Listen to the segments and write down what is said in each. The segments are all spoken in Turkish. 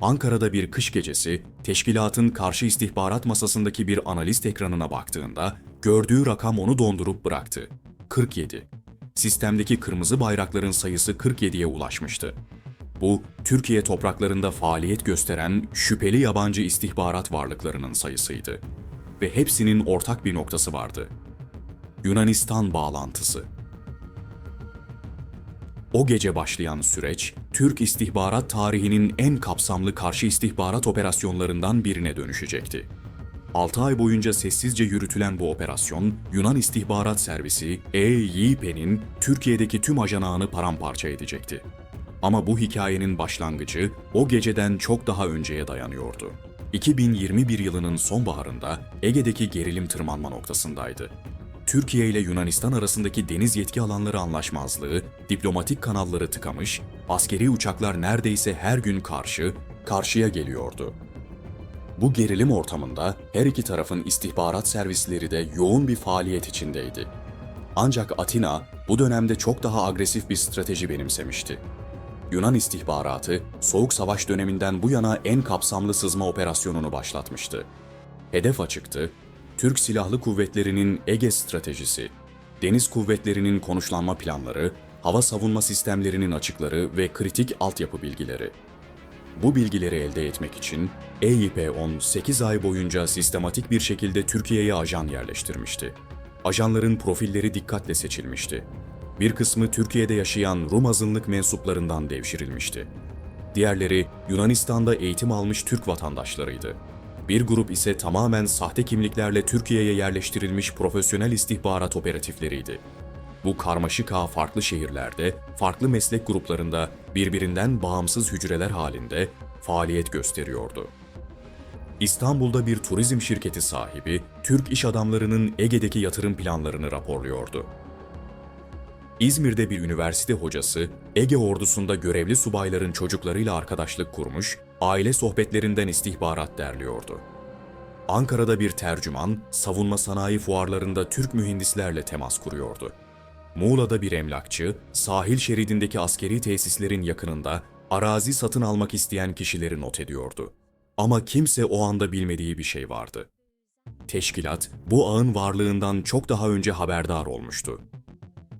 Ankara'da bir kış gecesi, teşkilatın karşı istihbarat masasındaki bir analist ekranına baktığında gördüğü rakam onu dondurup bıraktı. 47. Sistemdeki kırmızı bayrakların sayısı 47'ye ulaşmıştı. Bu, Türkiye topraklarında faaliyet gösteren şüpheli yabancı istihbarat varlıklarının sayısıydı. Ve hepsinin ortak bir noktası vardı. Yunanistan bağlantısı. O gece başlayan süreç, Türk istihbarat tarihinin en kapsamlı karşı istihbarat operasyonlarından birine dönüşecekti. 6 ay boyunca sessizce yürütülen bu operasyon, Yunan İstihbarat Servisi EYP'nin Türkiye'deki tüm ajan ağını paramparça edecekti. Ama bu hikayenin başlangıcı o geceden çok daha önceye dayanıyordu. 2021 yılının sonbaharında Ege'deki gerilim tırmanma noktasındaydı. Türkiye ile Yunanistan arasındaki deniz yetki alanları anlaşmazlığı, diplomatik kanalları tıkamış, askeri uçaklar neredeyse her gün karşı, karşıya geliyordu. Bu gerilim ortamında her iki tarafın istihbarat servisleri de yoğun bir faaliyet içindeydi. Ancak Atina bu dönemde çok daha agresif bir strateji benimsemişti. Yunan istihbaratı, Soğuk Savaş döneminden bu yana en kapsamlı sızma operasyonunu başlatmıştı. Hedef açıktı, Türk Silahlı Kuvvetleri'nin Ege stratejisi, deniz kuvvetlerinin konuşlanma planları, hava savunma sistemlerinin açıkları ve kritik altyapı bilgileri. Bu bilgileri elde etmek için EYP-10 8 ay boyunca sistematik bir şekilde Türkiye'ye ajan yerleştirmişti. Ajanların profilleri dikkatle seçilmişti. Bir kısmı Türkiye'de yaşayan Rum azınlık mensuplarından devşirilmişti. Diğerleri Yunanistan'da eğitim almış Türk vatandaşlarıydı. Bir grup ise tamamen sahte kimliklerle Türkiye'ye yerleştirilmiş profesyonel istihbarat operatifleriydi. Bu karmaşık ağ farklı şehirlerde, farklı meslek gruplarında birbirinden bağımsız hücreler halinde faaliyet gösteriyordu. İstanbul'da bir turizm şirketi sahibi, Türk iş adamlarının Ege'deki yatırım planlarını raporluyordu. İzmir'de bir üniversite hocası, Ege ordusunda görevli subayların çocuklarıyla arkadaşlık kurmuş, aile sohbetlerinden istihbarat derliyordu. Ankara'da bir tercüman, savunma sanayi fuarlarında Türk mühendislerle temas kuruyordu. Muğla'da bir emlakçı, sahil şeridindeki askeri tesislerin yakınında arazi satın almak isteyen kişileri not ediyordu. Ama kimse o anda bilmediği bir şey vardı. Teşkilat, bu ağın varlığından çok daha önce haberdar olmuştu.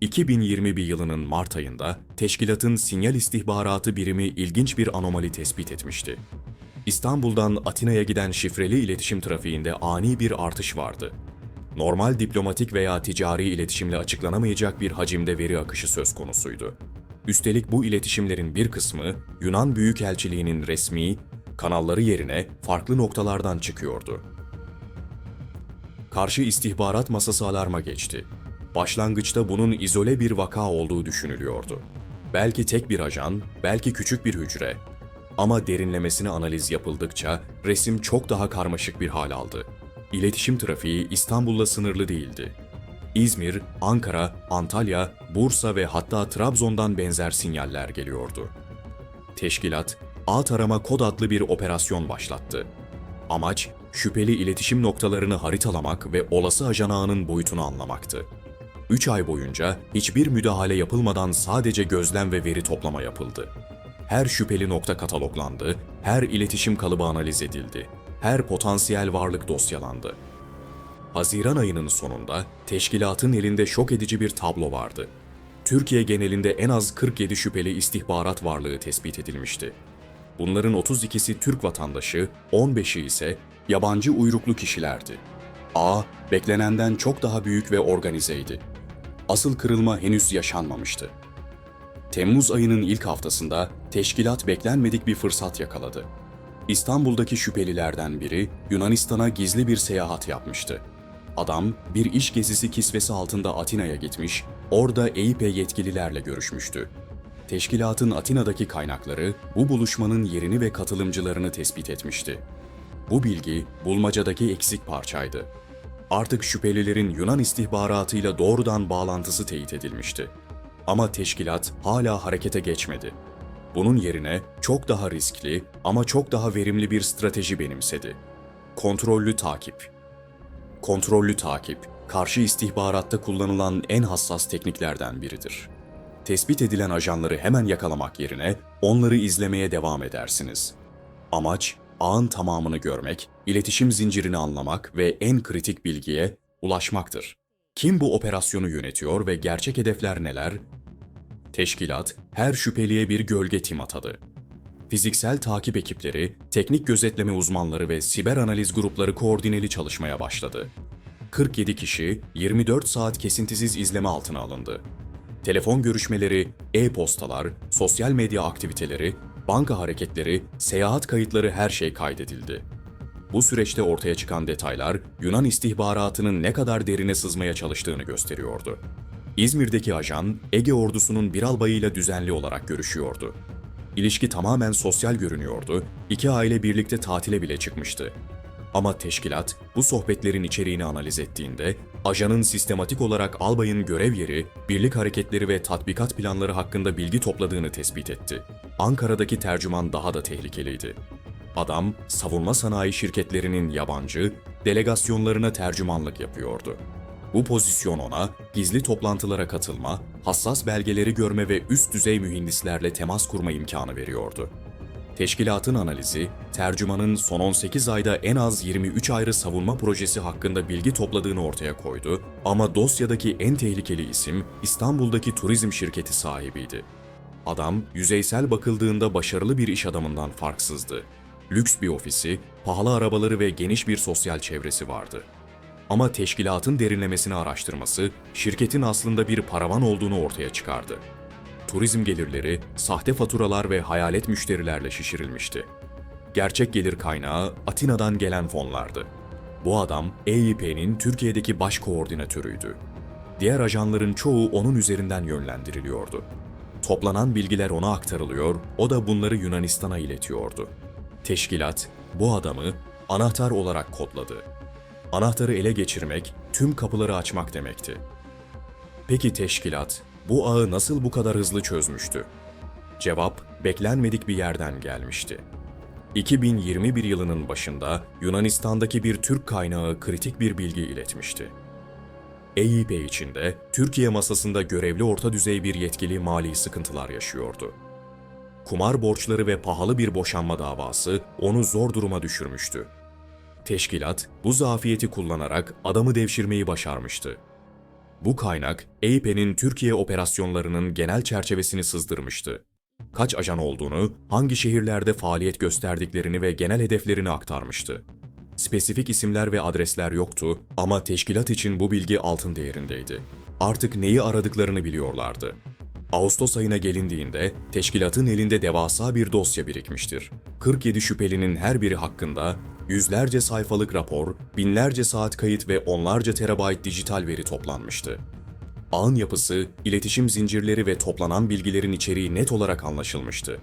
2021 yılının Mart ayında teşkilatın sinyal istihbaratı birimi ilginç bir anomali tespit etmişti. İstanbul'dan Atina'ya giden şifreli iletişim trafiğinde ani bir artış vardı. Normal diplomatik veya ticari iletişimle açıklanamayacak bir hacimde veri akışı söz konusuydu. Üstelik bu iletişimlerin bir kısmı Yunan Büyükelçiliğinin resmi kanalları yerine farklı noktalardan çıkıyordu. Karşı istihbarat masası alarma geçti. Başlangıçta bunun izole bir vaka olduğu düşünülüyordu. Belki tek bir ajan, belki küçük bir hücre. Ama derinlemesine analiz yapıldıkça resim çok daha karmaşık bir hal aldı. İletişim trafiği İstanbul'la sınırlı değildi. İzmir, Ankara, Antalya, Bursa ve hatta Trabzon'dan benzer sinyaller geliyordu. Teşkilat, A Tarama Kod adlı bir operasyon başlattı. Amaç, şüpheli iletişim noktalarını haritalamak ve olası ajan ağının boyutunu anlamaktı. 3 ay boyunca hiçbir müdahale yapılmadan sadece gözlem ve veri toplama yapıldı. Her şüpheli nokta kataloglandı, her iletişim kalıbı analiz edildi, her potansiyel varlık dosyalandı. Haziran ayının sonunda teşkilatın elinde şok edici bir tablo vardı. Türkiye genelinde en az 47 şüpheli istihbarat varlığı tespit edilmişti. Bunların 32'si Türk vatandaşı, 15'i ise yabancı uyruklu kişilerdi. A, beklenenden çok daha büyük ve organizeydi. Asıl kırılma henüz yaşanmamıştı. Temmuz ayının ilk haftasında teşkilat beklenmedik bir fırsat yakaladı. İstanbul'daki şüphelilerden biri Yunanistan'a gizli bir seyahat yapmıştı. Adam bir iş gezisi kisvesi altında Atina'ya gitmiş, orada EYP yetkililerle görüşmüştü. Teşkilatın Atina'daki kaynakları bu buluşmanın yerini ve katılımcılarını tespit etmişti. Bu bilgi bulmacadaki eksik parçaydı. Artık şüphelilerin Yunan istihbaratıyla doğrudan bağlantısı teyit edilmişti. Ama teşkilat hala harekete geçmedi. Bunun yerine çok daha riskli ama çok daha verimli bir strateji benimsedi. Kontrollü takip. Kontrollü takip, karşı istihbaratta kullanılan en hassas tekniklerden biridir. Tespit edilen ajanları hemen yakalamak yerine onları izlemeye devam edersiniz. Amaç, ağın tamamını görmek, iletişim zincirini anlamak ve en kritik bilgiye ulaşmaktır. Kim bu operasyonu yönetiyor ve gerçek hedefler neler? Teşkilat, her şüpheliye bir gölge tim atadı. Fiziksel takip ekipleri, teknik gözetleme uzmanları ve siber analiz grupları koordineli çalışmaya başladı. 47 kişi 24 saat kesintisiz izleme altına alındı. Telefon görüşmeleri, e-postalar, sosyal medya aktiviteleri, banka hareketleri, seyahat kayıtları her şey kaydedildi. Bu süreçte ortaya çıkan detaylar Yunan istihbaratının ne kadar derine sızmaya çalıştığını gösteriyordu. İzmir'deki ajan Ege ordusunun bir albayıyla düzenli olarak görüşüyordu. İlişki tamamen sosyal görünüyordu, iki aile birlikte tatile bile çıkmıştı. Ama teşkilat bu sohbetlerin içeriğini analiz ettiğinde ajanın sistematik olarak albayın görev yeri, birlik hareketleri ve tatbikat planları hakkında bilgi topladığını tespit etti. Ankara'daki tercüman daha da tehlikeliydi. Adam savunma sanayi şirketlerinin yabancı delegasyonlarına tercümanlık yapıyordu. Bu pozisyon ona gizli toplantılara katılma, hassas belgeleri görme ve üst düzey mühendislerle temas kurma imkanı veriyordu. Teşkilatın analizi, tercümanın son 18 ayda en az 23 ayrı savunma projesi hakkında bilgi topladığını ortaya koydu ama dosyadaki en tehlikeli isim İstanbul'daki turizm şirketi sahibiydi. Adam, yüzeysel bakıldığında başarılı bir iş adamından farksızdı. Lüks bir ofisi, pahalı arabaları ve geniş bir sosyal çevresi vardı. Ama teşkilatın derinlemesini araştırması, şirketin aslında bir paravan olduğunu ortaya çıkardı. Turizm gelirleri, sahte faturalar ve hayalet müşterilerle şişirilmişti. Gerçek gelir kaynağı Atina'dan gelen fonlardı. Bu adam EYP'nin Türkiye'deki baş koordinatörüydü. Diğer ajanların çoğu onun üzerinden yönlendiriliyordu. Toplanan bilgiler ona aktarılıyor, o da bunları Yunanistan'a iletiyordu. Teşkilat bu adamı anahtar olarak kodladı. Anahtarı ele geçirmek, tüm kapıları açmak demekti. Peki teşkilat bu ağı nasıl bu kadar hızlı çözmüştü? Cevap beklenmedik bir yerden gelmişti. 2021 yılının başında Yunanistan'daki bir Türk kaynağı kritik bir bilgi iletmişti. EYP içinde Türkiye masasında görevli orta düzey bir yetkili mali sıkıntılar yaşıyordu. Kumar borçları ve pahalı bir boşanma davası onu zor duruma düşürmüştü. Teşkilat bu zafiyeti kullanarak adamı devşirmeyi başarmıştı. Bu kaynak EYP'nin Türkiye operasyonlarının genel çerçevesini sızdırmıştı. Kaç ajan olduğunu, hangi şehirlerde faaliyet gösterdiklerini ve genel hedeflerini aktarmıştı. Spesifik isimler ve adresler yoktu ama teşkilat için bu bilgi altın değerindeydi. Artık neyi aradıklarını biliyorlardı. Ağustos ayına gelindiğinde teşkilatın elinde devasa bir dosya birikmiştir. 47 şüphelinin her biri hakkında yüzlerce sayfalık rapor, binlerce saat kayıt ve onlarca terabayt dijital veri toplanmıştı. Ağın yapısı, iletişim zincirleri ve toplanan bilgilerin içeriği net olarak anlaşılmıştı.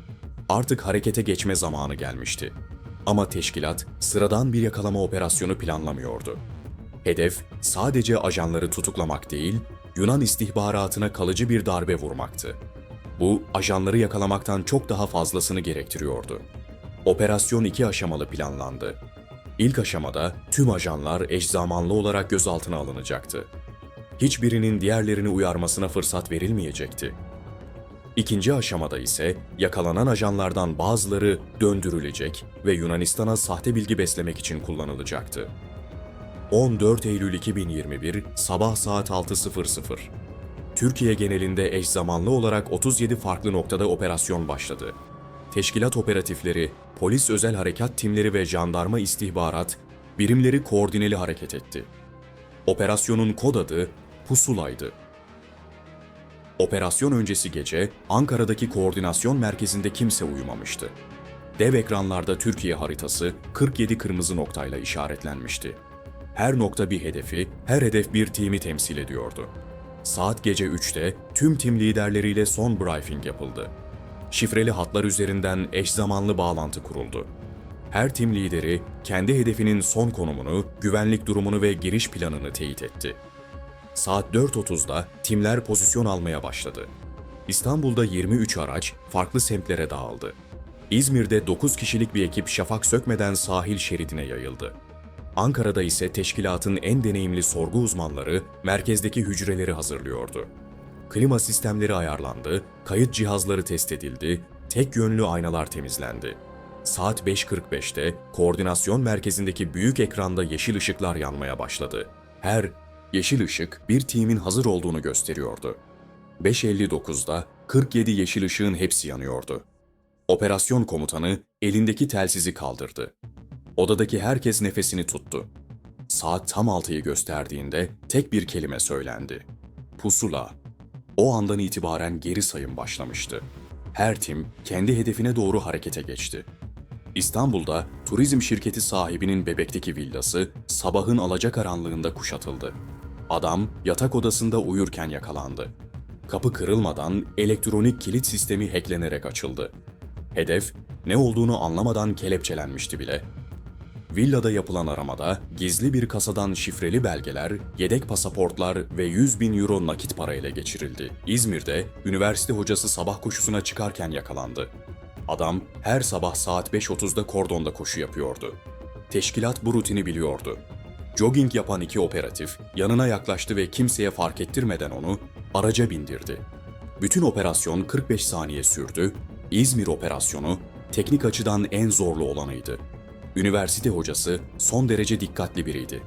Artık harekete geçme zamanı gelmişti. Ama teşkilat sıradan bir yakalama operasyonu planlamıyordu. Hedef sadece ajanları tutuklamak değil, Yunan istihbaratına kalıcı bir darbe vurmaktı. Bu, ajanları yakalamaktan çok daha fazlasını gerektiriyordu. Operasyon iki aşamalı planlandı. İlk aşamada tüm ajanlar eş zamanlı olarak gözaltına alınacaktı. Hiçbirinin diğerlerini uyarmasına fırsat verilmeyecekti. İkinci aşamada ise yakalanan ajanlardan bazıları döndürülecek ve Yunanistan'a sahte bilgi beslemek için kullanılacaktı. 14 Eylül 2021 sabah saat 6.00. Türkiye genelinde eş zamanlı olarak 37 farklı noktada operasyon başladı. Teşkilat operatifleri, polis özel harekat timleri ve jandarma istihbarat birimleri koordineli hareket etti. Operasyonun kod adı Pusula'ydı. Operasyon öncesi gece Ankara'daki koordinasyon merkezinde kimse uyumamıştı. Dev ekranlarda Türkiye haritası 47 kırmızı noktayla işaretlenmişti. Her nokta bir hedefi, her hedef bir timi temsil ediyordu. Saat gece 3'te tüm tim liderleriyle son briefing yapıldı. Şifreli hatlar üzerinden eş zamanlı bağlantı kuruldu. Her tim lideri kendi hedefinin son konumunu, güvenlik durumunu ve giriş planını teyit etti. Saat 4.30'da timler pozisyon almaya başladı. İstanbul'da 23 araç farklı semtlere dağıldı. İzmir'de 9 kişilik bir ekip şafak sökmeden sahil şeridine yayıldı. Ankara'da ise teşkilatın en deneyimli sorgu uzmanları merkezdeki hücreleri hazırlıyordu. Klima sistemleri ayarlandı, kayıt cihazları test edildi, tek yönlü aynalar temizlendi. saat 5.45'te koordinasyon merkezindeki büyük ekranda yeşil ışıklar yanmaya başladı. Her yeşil ışık bir timin hazır olduğunu gösteriyordu. 5.59'da 47 yeşil ışığın hepsi yanıyordu. Operasyon komutanı elindeki telsizi kaldırdı. Odadaki herkes nefesini tuttu. Saat tam 6'yı gösterdiğinde tek bir kelime söylendi. Pusula. O andan itibaren geri sayım başlamıştı. Her tim kendi hedefine doğru harekete geçti. İstanbul'da turizm şirketi sahibinin bebekteki villası sabahın alacakaranlığında kuşatıldı. Adam yatak odasında uyurken yakalandı. Kapı kırılmadan elektronik kilit sistemi hacklenerek açıldı. Hedef ne olduğunu anlamadan kelepçelenmişti bile. Villada yapılan aramada gizli bir kasadan şifreli belgeler, yedek pasaportlar ve 100 bin euro nakit para ele geçirildi. İzmir'de üniversite hocası sabah koşusuna çıkarken yakalandı. Adam her sabah saat 5.30'da kordonda koşu yapıyordu. Teşkilat bu rutini biliyordu. Jogging yapan iki operatif yanına yaklaştı ve kimseye fark ettirmeden onu araca bindirdi. Bütün operasyon 45 saniye sürdü. İzmir operasyonu teknik açıdan en zorlu olanıydı. Üniversite hocası son derece dikkatli biriydi.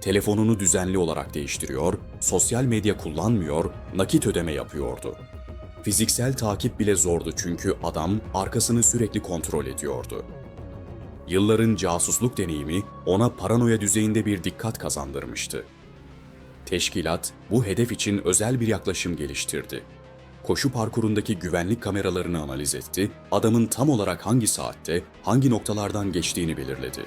Telefonunu düzenli olarak değiştiriyor, sosyal medya kullanmıyor, nakit ödeme yapıyordu. Fiziksel takip bile zordu çünkü adam arkasını sürekli kontrol ediyordu. Yılların casusluk deneyimi ona paranoya düzeyinde bir dikkat kazandırmıştı. Teşkilat bu hedef için özel bir yaklaşım geliştirdi. Koşu parkurundaki güvenlik kameralarını analiz etti, adamın tam olarak hangi saatte, hangi noktalardan geçtiğini belirledi.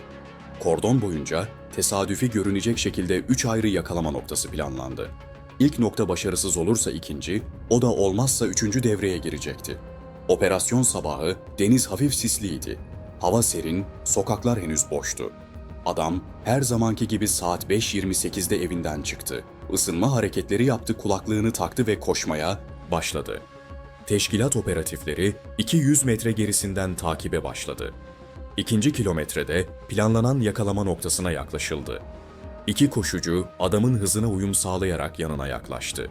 Kordon boyunca tesadüfi görünecek şekilde üç ayrı yakalama noktası planlandı. İlk nokta başarısız olursa ikinci, o da olmazsa üçüncü devreye girecekti. Operasyon sabahı deniz hafif sisliydi. Hava serin, sokaklar henüz boştu. Adam her zamanki gibi saat 5.28'de evinden çıktı. Isınma hareketleri yaptı, kulaklığını taktı ve koşmaya başladı. Teşkilat operatifleri 200 metre gerisinden takibe başladı. İkinci kilometrede planlanan yakalama noktasına yaklaşıldı. İki koşucu adamın hızına uyum sağlayarak yanına yaklaştı.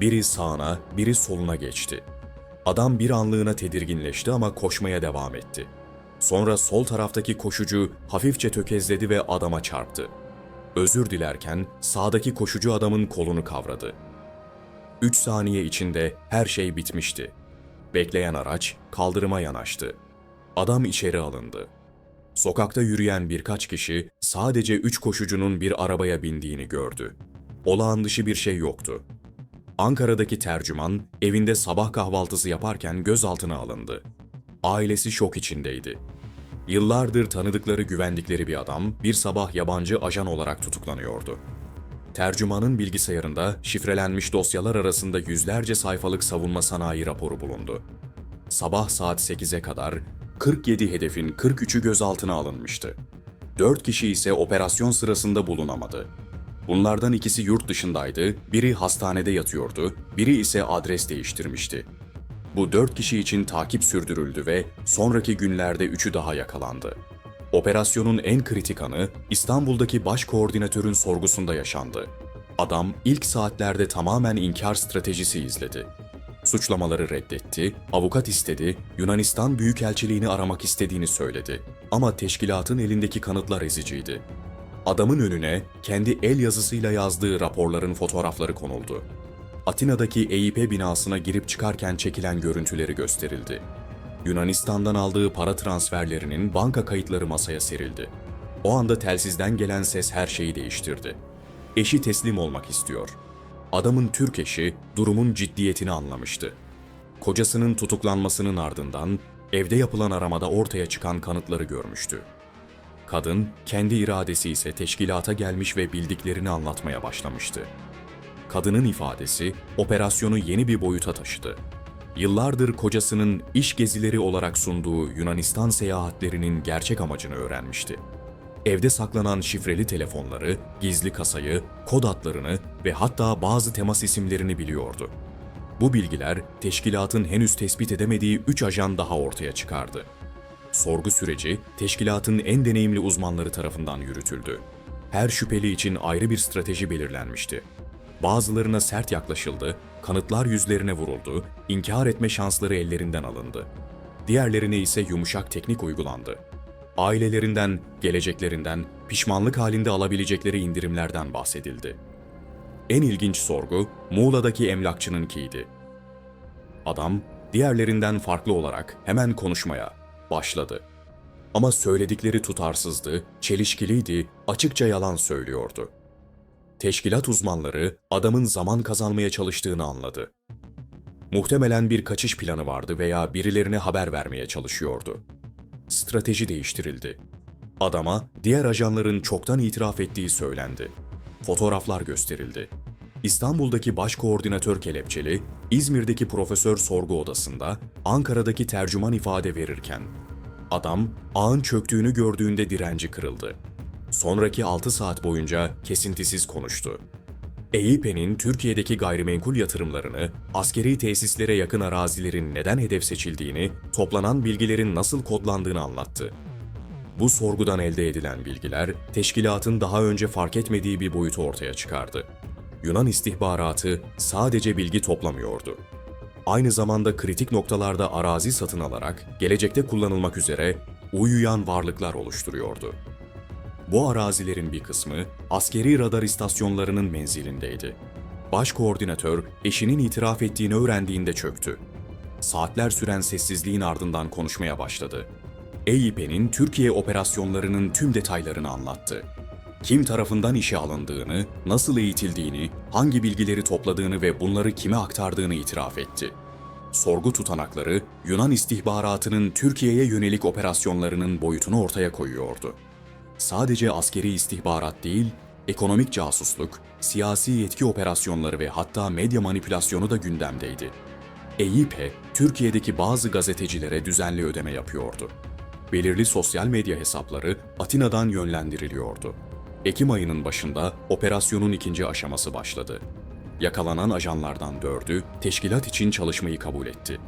Biri sağına, biri soluna geçti. Adam bir anlığına tedirginleşti ama koşmaya devam etti. Sonra sol taraftaki koşucu hafifçe tökezledi ve adama çarptı. Özür dilerken sağdaki koşucu adamın kolunu kavradı. 3 saniye içinde her şey bitmişti. Bekleyen araç kaldırıma yanaştı. Adam içeri alındı. Sokakta yürüyen birkaç kişi sadece üç koşucunun bir arabaya bindiğini gördü. Olağan dışı bir şey yoktu. Ankara'daki tercüman evinde sabah kahvaltısı yaparken gözaltına alındı. Ailesi şok içindeydi. Yıllardır tanıdıkları güvendikleri bir adam bir sabah yabancı ajan olarak tutuklanıyordu. Tercümanın bilgisayarında şifrelenmiş dosyalar arasında yüzlerce sayfalık savunma sanayi raporu bulundu. Sabah saat 8'e kadar 47 hedefin 43'ü gözaltına alınmıştı. 4 kişi ise operasyon sırasında bulunamadı. Bunlardan ikisi yurt dışındaydı, biri hastanede yatıyordu, biri ise adres değiştirmişti. Bu dört kişi için takip sürdürüldü ve sonraki günlerde üçü daha yakalandı. Operasyonun en kritik anı İstanbul'daki baş koordinatörün sorgusunda yaşandı. Adam ilk saatlerde tamamen inkar stratejisi izledi. Suçlamaları reddetti, avukat istedi, Yunanistan Büyükelçiliğini aramak istediğini söyledi. Ama teşkilatın elindeki kanıtlar eziciydi. Adamın önüne kendi el yazısıyla yazdığı raporların fotoğrafları konuldu. Atina'daki EIP binasına girip çıkarken çekilen görüntüleri gösterildi. Yunanistan'dan aldığı para transferlerinin banka kayıtları masaya serildi. O anda telsizden gelen ses her şeyi değiştirdi. Eşi teslim olmak istiyor. Adamın Türk eşi durumun ciddiyetini anlamıştı. Kocasının tutuklanmasının ardından evde yapılan aramada ortaya çıkan kanıtları görmüştü. Kadın kendi iradesi ise teşkilata gelmiş ve bildiklerini anlatmaya başlamıştı. Kadının ifadesi operasyonu yeni bir boyuta taşıdı. Yıllardır kocasının iş gezileri olarak sunduğu Yunanistan seyahatlerinin gerçek amacını öğrenmişti. Evde saklanan şifreli telefonları, gizli kasayı, kod adlarını ve hatta bazı temas isimlerini biliyordu. Bu bilgiler teşkilatın henüz tespit edemediği 3 ajan daha ortaya çıkardı. Sorgu süreci teşkilatın en deneyimli uzmanları tarafından yürütüldü. Her şüpheli için ayrı bir strateji belirlenmişti. Bazılarına sert yaklaşıldı, kanıtlar yüzlerine vuruldu, inkar etme şansları ellerinden alındı. diğerlerine ise yumuşak teknik uygulandı. Ailelerinden, geleceklerinden, pişmanlık halinde alabilecekleri indirimlerden bahsedildi. En ilginç sorgu Muğla'daki emlakçınınkiydi. Adam diğerlerinden farklı olarak hemen konuşmaya başladı. Ama söyledikleri tutarsızdı, çelişkiliydi, açıkça yalan söylüyordu. Teşkilat uzmanları adamın zaman kazanmaya çalıştığını anladı. Muhtemelen bir kaçış planı vardı veya birilerine haber vermeye çalışıyordu. Strateji değiştirildi. Adama diğer ajanların çoktan itiraf ettiği söylendi. Fotoğraflar gösterildi. İstanbul'daki baş koordinatör kelepçeli, İzmir'deki profesör sorgu odasında, Ankara'daki tercüman ifade verirken, adam ağın çöktüğünü gördüğünde direnci kırıldı. Sonraki 6 saat boyunca kesintisiz konuştu. EİP'nin Türkiye'deki gayrimenkul yatırımlarını, askeri tesislere yakın arazilerin neden hedef seçildiğini, toplanan bilgilerin nasıl kodlandığını anlattı. Bu sorgudan elde edilen bilgiler, teşkilatın daha önce fark etmediği bir boyutu ortaya çıkardı. Yunan istihbaratı sadece bilgi toplamıyordu. Aynı zamanda kritik noktalarda arazi satın alarak gelecekte kullanılmak üzere uyuyan varlıklar oluşturuyordu. Bu arazilerin bir kısmı askeri radar istasyonlarının menzilindeydi. Baş koordinatör eşinin itiraf ettiğini öğrendiğinde çöktü. Saatler süren sessizliğin ardından konuşmaya başladı. EYP'nin Türkiye operasyonlarının tüm detaylarını anlattı. Kim tarafından işe alındığını, nasıl eğitildiğini, hangi bilgileri topladığını ve bunları kime aktardığını itiraf etti. Sorgu tutanakları Yunan istihbaratının Türkiye'ye yönelik operasyonlarının boyutunu ortaya koyuyordu sadece askeri istihbarat değil, ekonomik casusluk, siyasi yetki operasyonları ve hatta medya manipülasyonu da gündemdeydi. EYP, Türkiye'deki bazı gazetecilere düzenli ödeme yapıyordu. Belirli sosyal medya hesapları Atina'dan yönlendiriliyordu. Ekim ayının başında operasyonun ikinci aşaması başladı. Yakalanan ajanlardan dördü teşkilat için çalışmayı kabul etti.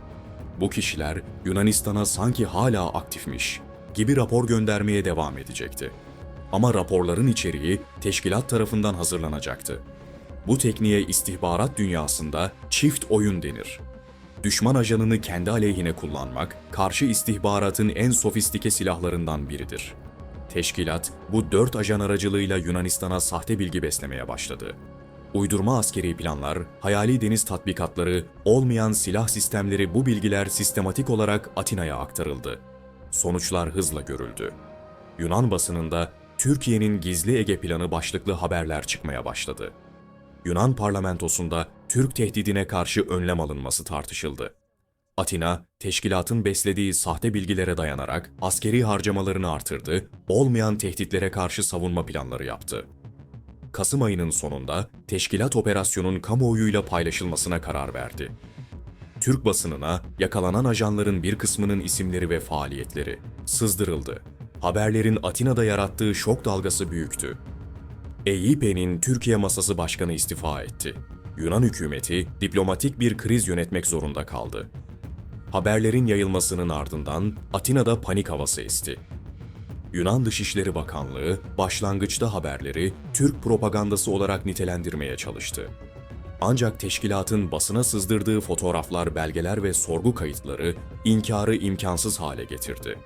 Bu kişiler Yunanistan'a sanki hala aktifmiş gibi rapor göndermeye devam edecekti. Ama raporların içeriği teşkilat tarafından hazırlanacaktı. Bu tekniğe istihbarat dünyasında çift oyun denir. Düşman ajanını kendi aleyhine kullanmak, karşı istihbaratın en sofistike silahlarından biridir. Teşkilat, bu dört ajan aracılığıyla Yunanistan'a sahte bilgi beslemeye başladı. Uydurma askeri planlar, hayali deniz tatbikatları, olmayan silah sistemleri bu bilgiler sistematik olarak Atina'ya aktarıldı sonuçlar hızla görüldü. Yunan basınında Türkiye'nin gizli Ege planı başlıklı haberler çıkmaya başladı. Yunan parlamentosunda Türk tehdidine karşı önlem alınması tartışıldı. Atina, teşkilatın beslediği sahte bilgilere dayanarak askeri harcamalarını artırdı, olmayan tehditlere karşı savunma planları yaptı. Kasım ayının sonunda teşkilat operasyonun kamuoyuyla paylaşılmasına karar verdi. Türk basınına yakalanan ajanların bir kısmının isimleri ve faaliyetleri sızdırıldı. Haberlerin Atina'da yarattığı şok dalgası büyüktü. EYP'nin Türkiye Masası Başkanı istifa etti. Yunan hükümeti diplomatik bir kriz yönetmek zorunda kaldı. Haberlerin yayılmasının ardından Atina'da panik havası esti. Yunan Dışişleri Bakanlığı başlangıçta haberleri Türk propagandası olarak nitelendirmeye çalıştı. Ancak teşkilatın basına sızdırdığı fotoğraflar, belgeler ve sorgu kayıtları inkarı imkansız hale getirdi.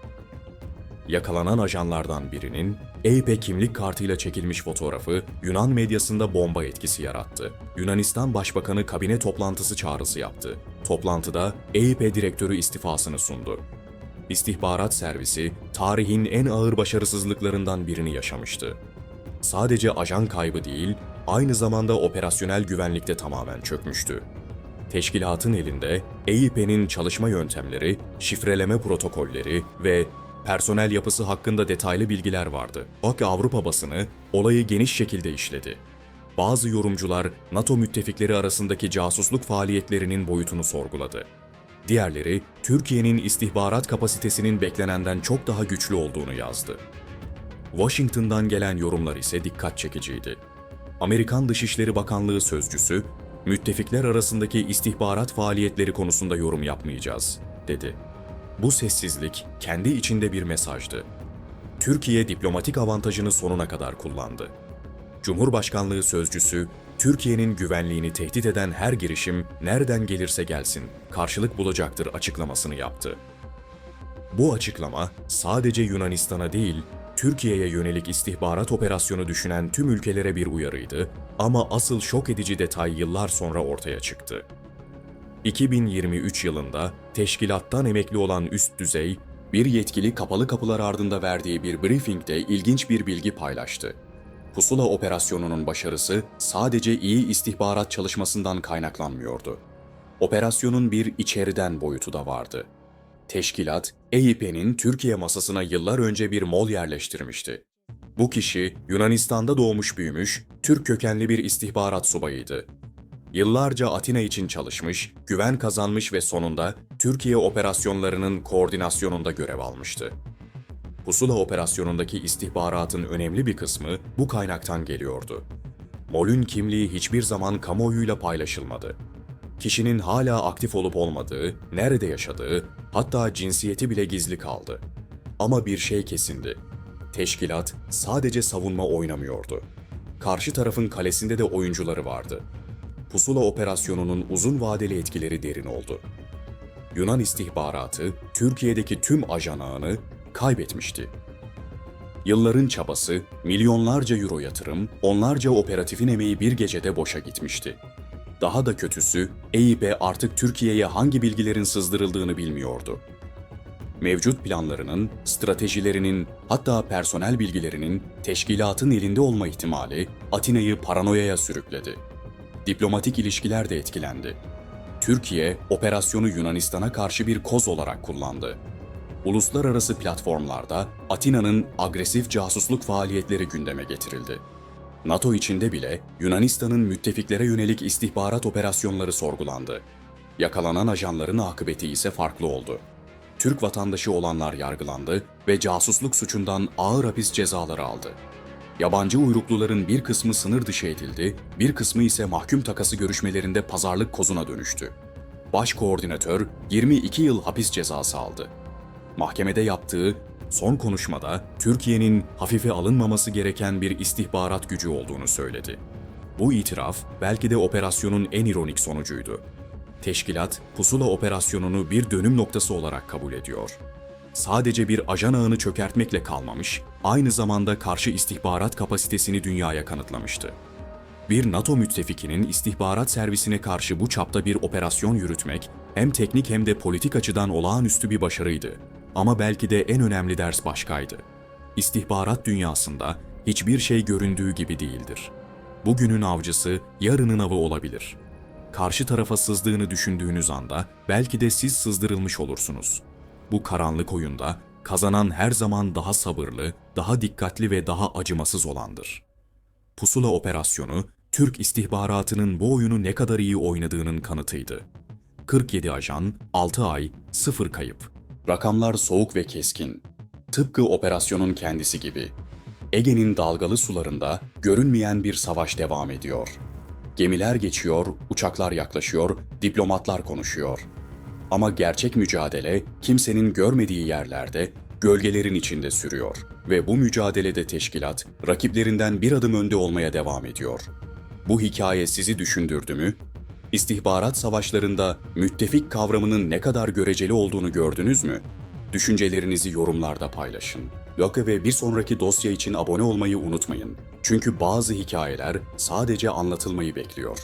Yakalanan ajanlardan birinin EYP kimlik kartıyla çekilmiş fotoğrafı Yunan medyasında bomba etkisi yarattı. Yunanistan Başbakanı kabine toplantısı çağrısı yaptı. Toplantıda EYP direktörü istifasını sundu. İstihbarat servisi tarihin en ağır başarısızlıklarından birini yaşamıştı. Sadece ajan kaybı değil, aynı zamanda operasyonel güvenlikte tamamen çökmüştü. Teşkilatın elinde EYP'nin çalışma yöntemleri, şifreleme protokolleri ve personel yapısı hakkında detaylı bilgiler vardı. AK Avrupa basını olayı geniş şekilde işledi. Bazı yorumcular NATO müttefikleri arasındaki casusluk faaliyetlerinin boyutunu sorguladı. Diğerleri Türkiye'nin istihbarat kapasitesinin beklenenden çok daha güçlü olduğunu yazdı. Washington'dan gelen yorumlar ise dikkat çekiciydi. Amerikan Dışişleri Bakanlığı sözcüsü, müttefikler arasındaki istihbarat faaliyetleri konusunda yorum yapmayacağız, dedi. Bu sessizlik kendi içinde bir mesajdı. Türkiye diplomatik avantajını sonuna kadar kullandı. Cumhurbaşkanlığı sözcüsü, Türkiye'nin güvenliğini tehdit eden her girişim nereden gelirse gelsin karşılık bulacaktır açıklamasını yaptı. Bu açıklama sadece Yunanistan'a değil, Türkiye'ye yönelik istihbarat operasyonu düşünen tüm ülkelere bir uyarıydı ama asıl şok edici detay yıllar sonra ortaya çıktı. 2023 yılında teşkilattan emekli olan üst düzey, bir yetkili kapalı kapılar ardında verdiği bir briefingde ilginç bir bilgi paylaştı. Pusula operasyonunun başarısı sadece iyi istihbarat çalışmasından kaynaklanmıyordu. Operasyonun bir içeriden boyutu da vardı. Teşkilat, EYP'nin Türkiye masasına yıllar önce bir mol yerleştirmişti. Bu kişi Yunanistan'da doğmuş büyümüş, Türk kökenli bir istihbarat subayıydı. Yıllarca Atina için çalışmış, güven kazanmış ve sonunda Türkiye operasyonlarının koordinasyonunda görev almıştı. Pusula operasyonundaki istihbaratın önemli bir kısmı bu kaynaktan geliyordu. Mol'ün kimliği hiçbir zaman kamuoyuyla paylaşılmadı. Kişinin hala aktif olup olmadığı, nerede yaşadığı, hatta cinsiyeti bile gizli kaldı. Ama bir şey kesindi. Teşkilat sadece savunma oynamıyordu. Karşı tarafın kalesinde de oyuncuları vardı. Pusula operasyonunun uzun vadeli etkileri derin oldu. Yunan istihbaratı Türkiye'deki tüm ajan ağını kaybetmişti. Yılların çabası, milyonlarca euro yatırım, onlarca operatifin emeği bir gecede boşa gitmişti. Daha da kötüsü, EYP artık Türkiye'ye hangi bilgilerin sızdırıldığını bilmiyordu. Mevcut planlarının, stratejilerinin, hatta personel bilgilerinin teşkilatın elinde olma ihtimali Atina'yı paranoyaya sürükledi. Diplomatik ilişkiler de etkilendi. Türkiye, operasyonu Yunanistan'a karşı bir koz olarak kullandı. Uluslararası platformlarda Atina'nın agresif casusluk faaliyetleri gündeme getirildi. NATO içinde bile Yunanistan'ın müttefiklere yönelik istihbarat operasyonları sorgulandı. Yakalanan ajanların akıbeti ise farklı oldu. Türk vatandaşı olanlar yargılandı ve casusluk suçundan ağır hapis cezaları aldı. Yabancı uyrukluların bir kısmı sınır dışı edildi, bir kısmı ise mahkum takası görüşmelerinde pazarlık kozuna dönüştü. Baş koordinatör 22 yıl hapis cezası aldı. Mahkemede yaptığı son konuşmada Türkiye'nin hafife alınmaması gereken bir istihbarat gücü olduğunu söyledi. Bu itiraf belki de operasyonun en ironik sonucuydu. Teşkilat, Pusula operasyonunu bir dönüm noktası olarak kabul ediyor. Sadece bir ajan ağını çökertmekle kalmamış, aynı zamanda karşı istihbarat kapasitesini dünyaya kanıtlamıştı. Bir NATO müttefikinin istihbarat servisine karşı bu çapta bir operasyon yürütmek hem teknik hem de politik açıdan olağanüstü bir başarıydı. Ama belki de en önemli ders başkaydı. İstihbarat dünyasında hiçbir şey göründüğü gibi değildir. Bugünün avcısı yarının avı olabilir. Karşı tarafa sızdığını düşündüğünüz anda belki de siz sızdırılmış olursunuz. Bu karanlık oyunda kazanan her zaman daha sabırlı, daha dikkatli ve daha acımasız olandır. Pusula operasyonu, Türk istihbaratının bu oyunu ne kadar iyi oynadığının kanıtıydı. 47 ajan, 6 ay, 0 kayıp. Rakamlar soğuk ve keskin. Tıpkı operasyonun kendisi gibi. Ege'nin dalgalı sularında görünmeyen bir savaş devam ediyor. Gemiler geçiyor, uçaklar yaklaşıyor, diplomatlar konuşuyor. Ama gerçek mücadele kimsenin görmediği yerlerde, gölgelerin içinde sürüyor ve bu mücadelede teşkilat rakiplerinden bir adım önde olmaya devam ediyor. Bu hikaye sizi düşündürdü mü? İstihbarat savaşlarında müttefik kavramının ne kadar göreceli olduğunu gördünüz mü? Düşüncelerinizi yorumlarda paylaşın. Loka ve bir sonraki dosya için abone olmayı unutmayın. Çünkü bazı hikayeler sadece anlatılmayı bekliyor.